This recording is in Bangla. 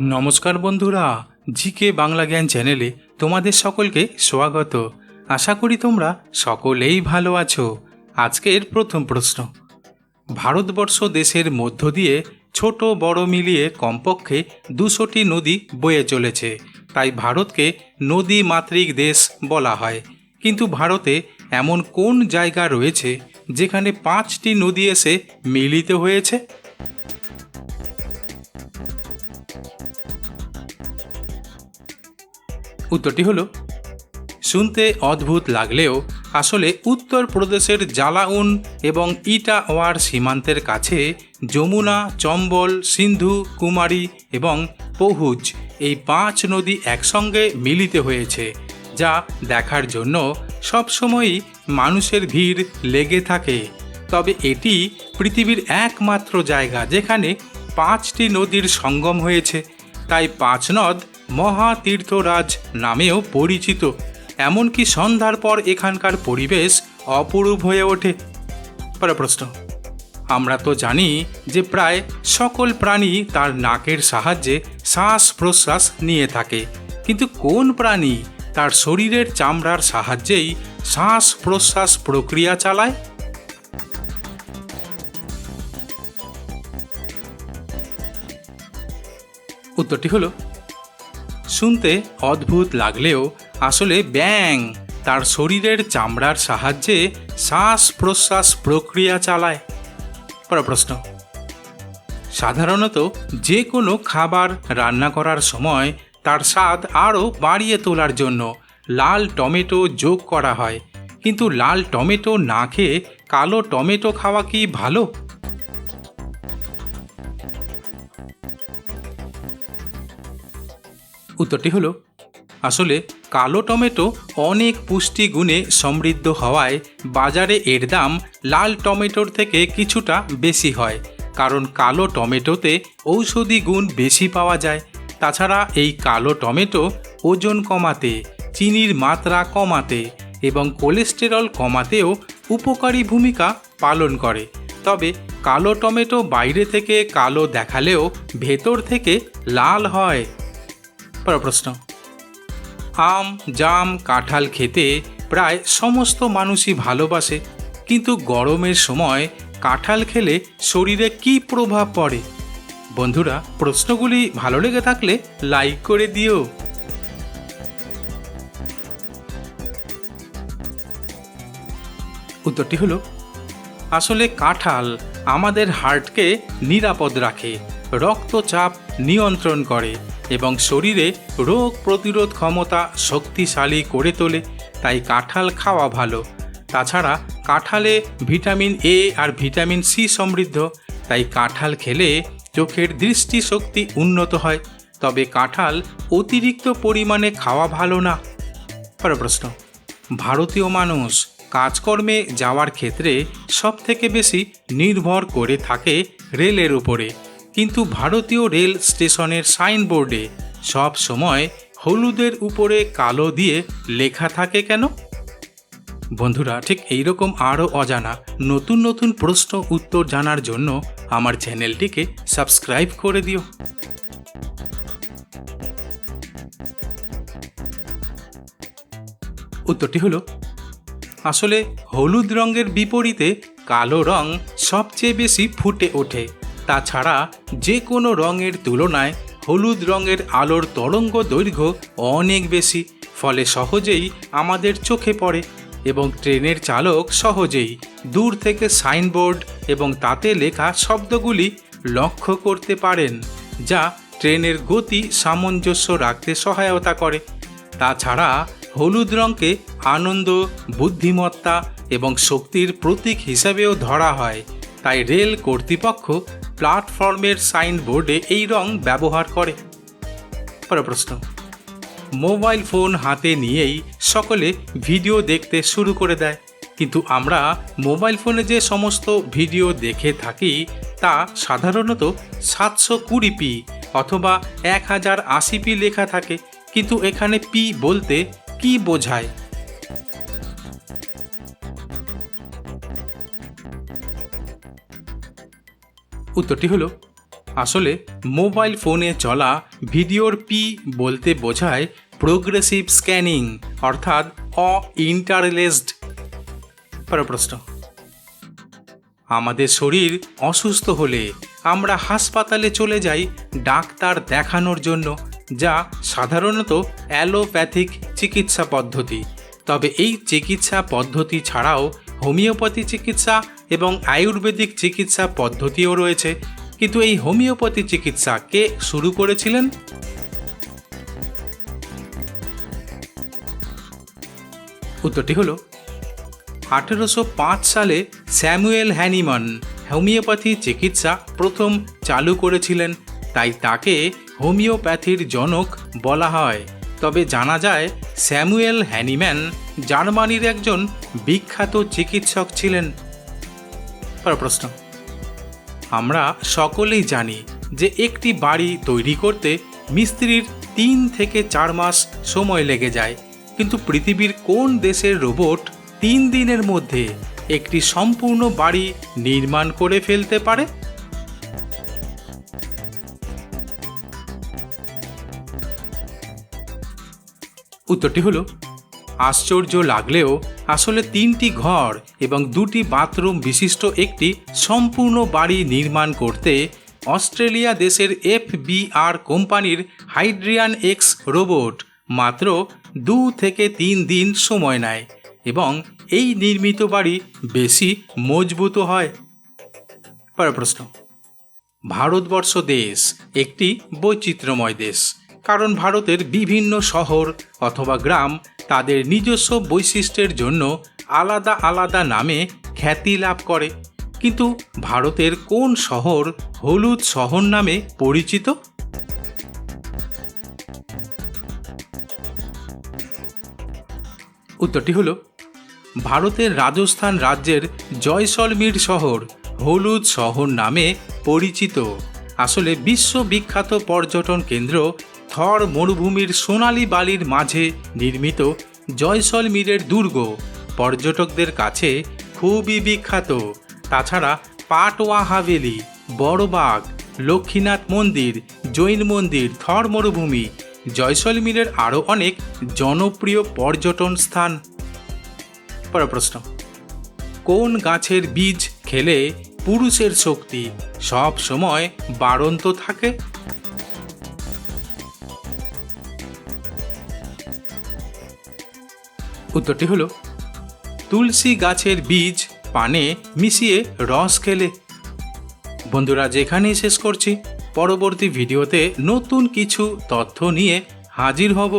নমস্কার বন্ধুরা, জিকে বাংলা জ্ঞান চ্যানেলে তোমাদের সকলকে স্বাগত। আশা করি তোমরা সকলেই ভালো আছো। আজকের প্রথম প্রশ্ন। ভারতবর্ষ দেশের মধ্য দিয়ে ছোট বড় মিলিয়ে কমপক্ষে দুশোটি নদী বয়ে চলেছে। তাই ভারতকে নদী মাতৃক দেশ বলা হয়। কিন্তু ভারতে এমন কোন জায়গা রয়েছে যেখানে পাঁচটি নদী এসে মিলিত হয়েছে? উত্তরটি হলো, শুনতে অদ্ভুত লাগলেও আসলে উত্তরপ্রদেশের জালাউন এবং ইটাওয়ার সীমান্তের কাছে যমুনা, চম্বল, সিন্ধু, কুমারী এবং পহুজ এই পাঁচ নদী একসঙ্গে মিলিত হয়েছে, যা দেখার জন্য সবসময়ই মানুষের ভিড় লেগে থাকে। তবে এটি পৃথিবীর একমাত্র জায়গা যেখানে পাঁচটি নদীর সঙ্গম হয়েছে। তাই পাঁচ নদ মহাতীর্থরাজ নামেও পরিচিত। এমনকি সন্ধ্যার পর এখানকার পরিবেশ অপরূপ হয়ে ওঠে। প্রশ্ন। আমরা তো জানি যে প্রায় সকল প্রাণী তার নাকের সাহায্যে শ্বাস প্রশ্বাস নিয়ে থাকে। কিন্তু কোন প্রাণী তার শরীরের চামড়ার সাহায্যেই শ্বাস প্রশ্বাস প্রক্রিয়া চালায়? উত্তরটি হলো শুনতে অদ্ভুত লাগলেও আসলে ব্যাং, তার শরীরের চামড়ার সাহায্যে শ্বাস প্রশ্বাস প্রক্রিয়া চালায়। পরের প্রশ্ন। সাধারণত যে কোনো খাবার রান্না করার সময় তার স্বাদ আরও বাড়িয়ে তোলার জন্য লাল টমেটো যোগ করা হয়। কিন্তু লাল টমেটো না খেয়ে কালো টমেটো খাওয়া কি ভালো? উত্তরটি হলো, আসলে কালো টমেটো অনেক পুষ্টি গুণে সমৃদ্ধ হওয়ায় বাজারে এর দাম লাল টমেটোর থেকে কিছুটা বেশি হয়, কারণ কালো টমেটোতে ঔষধি গুণ বেশি পাওয়া যায়। তাছাড়া এই কালো টমেটো ওজন কমাতে, চিনির মাত্রা কমাতে এবং কোলেস্টেরল কমাতেও উপকারী ভূমিকা পালন করে। তবে কালো টমেটো বাইরে থেকে কালো দেখালেও ভেতর থেকে লাল হয়। পরের প্রশ্ন আম, জাম, কাঁঠাল খেতে প্রায় সমস্ত মানুষই ভালোবাসে, কিন্তু গরমের সময় কাঁঠাল খেলে শরীরে কী প্রভাব পড়ে? বন্ধুরা, প্রশ্নগুলি ভালো লেগে থাকলে লাইক করে দিও। উত্তরটি হলো, আসলে কাঁঠাল আমাদের হার্টকে নিরাপদ রাখে, রক্তচাপ নিয়ন্ত্রণ করে এবং শরীরে রোগ প্রতিরোধ ক্ষমতা শক্তিশালী করে তোলে, তাই কাঁঠাল খাওয়া ভালো। তাছাড়া কাঁঠালে ভিটামিন এ আর ভিটামিন সি সমৃদ্ধ, তাই কাঁঠাল খেলে চোখের দৃষ্টিশক্তি উন্নত হয়। তবে কাঁঠাল অতিরিক্ত পরিমাণে খাওয়া ভালো না। প্রশ্ন, ভারতীয় মানুষ কাজকর্মে যাওয়ার ক্ষেত্রে সবথেকে বেশি নির্ভর করে থাকে রেলের উপরে। কিন্তু ভারতীয় রেল স্টেশনের সাইনবোর্ডে সব সময় হলুদের উপরে কালো দিয়ে লেখা থাকে কেন? বন্ধুরা, ঠিক এইরকম আরও অজানা নতুন নতুন প্রশ্ন উত্তর জানার জন্য আমার চ্যানেলটিকে সাবস্ক্রাইব করে দিও। উত্তরটি হলো, আসলে হলুদ রঙের বিপরীতে কালো রং সবচেয়ে বেশি ফুটে ওঠে। তাছাড়া যে কোনো রঙের তুলনায় হলুদ রঙের আলোর তরঙ্গ দৈর্ঘ্য অনেক বেশি, ফলে সহজেই আমাদের চোখে পড়ে এবং ট্রেনের চালক সহজেই দূর থেকে সাইনবোর্ড এবং তাতে লেখা শব্দগুলি লক্ষ্য করতে পারেন, যা ট্রেনের গতি সামঞ্জস্য রাখতে সহায়তা করে। তাছাড়া হলুদ রঙকে আনন্দ, বুদ্ধিমত্তা এবং শক্তির প্রতীক হিসাবেও ধরা হয়, তাই রেল কর্তৃপক্ষ প্ল্যাটফর্মের সাইনবোর্ডে এই রং ব্যবহার করে। পরের প্রশ্ন। মোবাইল ফোন হাতে নিয়েই সকলে ভিডিও দেখতে শুরু করে দেয়। কিন্তু আমরা মোবাইল ফোনে যে সমস্ত ভিডিও দেখে থাকি, তা সাধারণত সাতশো কুড়ি পি অথবা এক হাজার আশি পি লেখা থাকে। কিন্তু এখানে পি বলতে কি বোঝায়? উত্তরটি হলো, আসলে মোবাইল ফোনে চলা ভিডিওর পি বলতে বোঝায় প্রোগ্রেসিভ স্ক্যানিং অর্থাৎ অ ইন্টারলেসড প্রশ্ন, আমাদের শরীর অসুস্থ হলে আমরা হাসপাতালে চলে যাই ডাক্তার দেখানোর জন্য, যা সাধারণত অ্যালোপ্যাথিক চিকিৎসা পদ্ধতি। তবে এই চিকিৎসা পদ্ধতি ছাড়াও হোমিওপ্যাথি চিকিৎসা এবং আয়ুর্বেদিক চিকিৎসা পদ্ধতিও রয়েছে। কিন্তু এই হোমিওপ্যাথি চিকিৎসা কে শুরু করেছিলেন? উত্তরটি হলো, আঠেরোশো পাঁচ সালে স্যামুয়েল হ্যানিমান হোমিওপ্যাথি চিকিৎসা প্রথম চালু করেছিলেন। তাই তাকে হোমিওপ্যাথির জনক বলা হয়। তবে জানা যায়, স্যামুয়েল হ্যানিম্যান জার্মানির একজন বিখ্যাত চিকিৎসক ছিলেন। প্রশ্ন আমরা সকলেই জানি যে একটি বাড়ি তৈরি করতে মিস্ত্রির তিন থেকে চার মাস সময় লেগে যায়। কিন্তু পৃথিবীর কোন দেশের রোবট তিন দিনের মধ্যে একটি সম্পূর্ণ বাড়ি নির্মাণ করে ফেলতে পারে? উত্তরটি হলো আশ্চর্য লাগলেও আসলে তিনটি ঘর এবং দুটি বাথরুম বিশিষ্ট একটি সম্পূর্ণ বাড়ি নির্মাণ করতে অস্ট্রেলিয়া দেশের এফবিআর কোম্পানির হাইড্রিয়ান এক্স রোবট মাত্র দু থেকে তিন দিন সময় নেয় এবং এই নির্মিত বাড়ি বেশি মজবুত হয়। পরের প্রশ্ন। ভারতবর্ষ দেশ একটি বৈচিত্র্যময় দেশ, কারণ ভারতের বিভিন্ন শহর অথবা গ্রাম তাদের নিজস্ব বৈশিষ্ট্যের জন্য আলাদা আলাদা নামে খ্যাতি লাভ করে। কিন্তু ভারতের কোন শহর হলুদ শহর নামে পরিচিত? উত্তরটি হলো, ভারতের রাজস্থান রাজ্যের জয়সলমীর শহর হলুদ শহর নামে পরিচিত। আসলে বিশ্ববিখ্যাত পর্যটন কেন্দ্র থর মরুভূমির সোনালি বালির মাঝে নির্মিত জয়সলমীরের দুর্গ পর্যটকদের কাছে খুবই বিখ্যাত। তাছাড়া পাটওয়া হাভেলি বড়বাগ, লক্ষ্মীনাথ মন্দির, জৈন মন্দির, থর মরুভূমি জয়সলমীরের আরও অনেক জনপ্রিয় পর্যটন স্থান। পরের প্রশ্ন। কোন গাছের বীজ খেলে পুরুষের শক্তি সব সময় বাড়ন্ত থাকে? উত্তরটি হলো, তুলসী গাছের বীজ পানে মিশিয়ে রস খেলে। বন্ধুরা, যেখানেই শেষ করছি, পরবর্তী ভিডিওতে নতুন কিছু তথ্য নিয়ে হাজির হব।